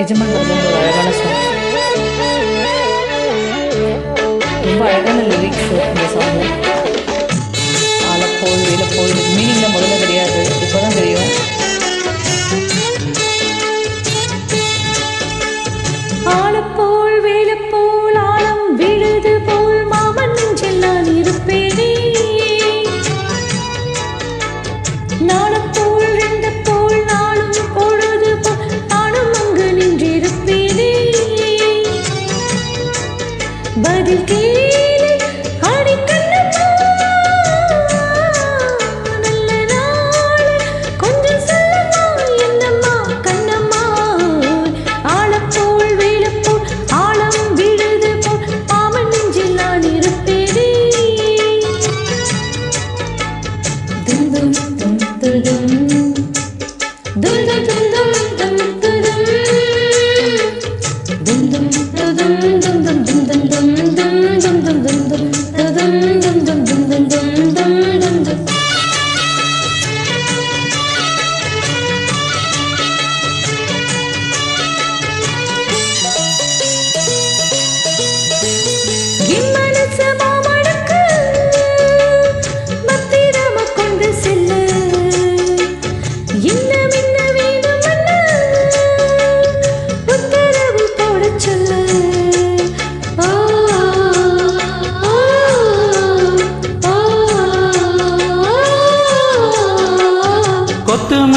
எஜமான் வந்து அழகான சாங் ரொம்ப அழகான லிரிக்ஸ் இந்த சாங் ஆலப்போல் வேலப்போல் மீனிங்லாம் முதல்ல बदल के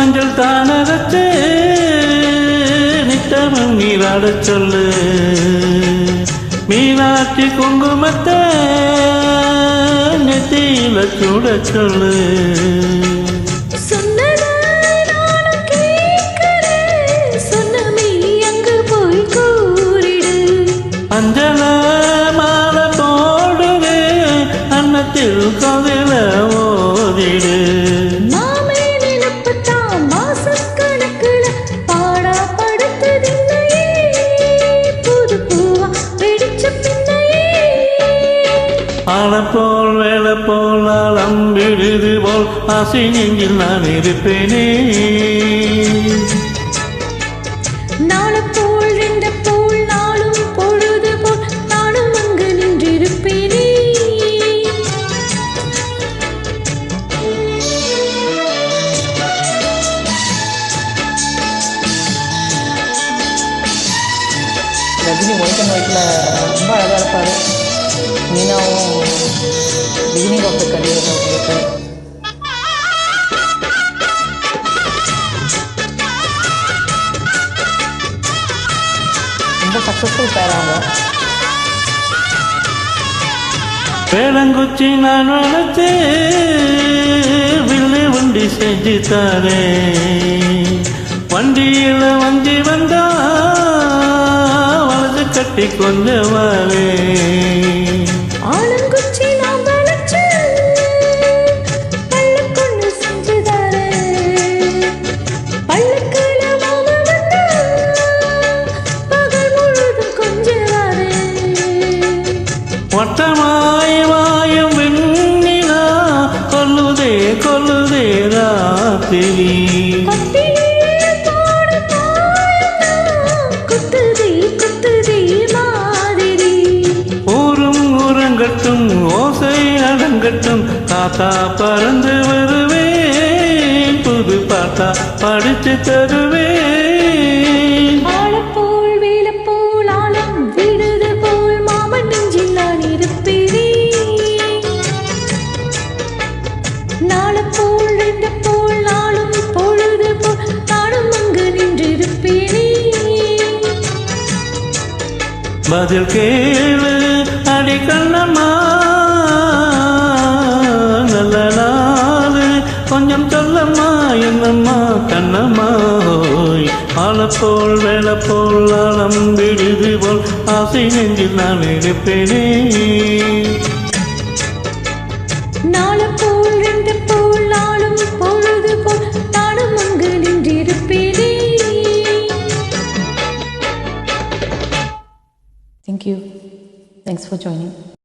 மஞ்சள் தான வச்சு நித்தமும் நீராட சொல்லு. மீனாட்சி குங்குமத்தை நெத்தியில சூட சொல்லு. அஞ்சல மாலை போடுவே அன்னத்தில் கவிழ ஓதிடு. ஆழப்போல் வேளப்போல் ஆழம் விழுது போல் ஆசை நெஞ்சில் நான் இருப்பேனே. ரஜினி ஒயிட் அண்ட் ஒயிட்டில் ரொம்ப அழகாக இருப்பார். மீனாவும் பிகினிங் ஆஃப் த கரியர் அவங்களுக்கு ரொம்ப சக்ஸஸ்ஃபுல் பேராங்க அவங்க. வேளங்குச்சி நான் வளர்த்து வில்லு வண்டி செஞ்சு தாரே. வண்டியில் வண்டி வந்தா வலது கட்டி கொஞ்சம் வாரே. வட்டமாய் வாயும் வெண்ணிலா கொல்லுதே கொல்லுதே ராத்திரி. அடங்கட்டும் ஓசை அடங்கட்டும் தாத்தா பறந்து வருவேன் புது பாத்தா படிச்சு தருவேன். நாளப்போல் ரெண்டு பதில் கேளு அடி கண்ணம்மா. நல்ல நாள் கொஞ்சம் சொல்லம்மா என்னம்மா கண்ணம்மா. ஓய் ஆளப்போல் வேளப்போல் ஆழம் விடுது போல் ஆசை நெஞ்சில் நான் இருப்பேனே Thank you. Thanks for joining.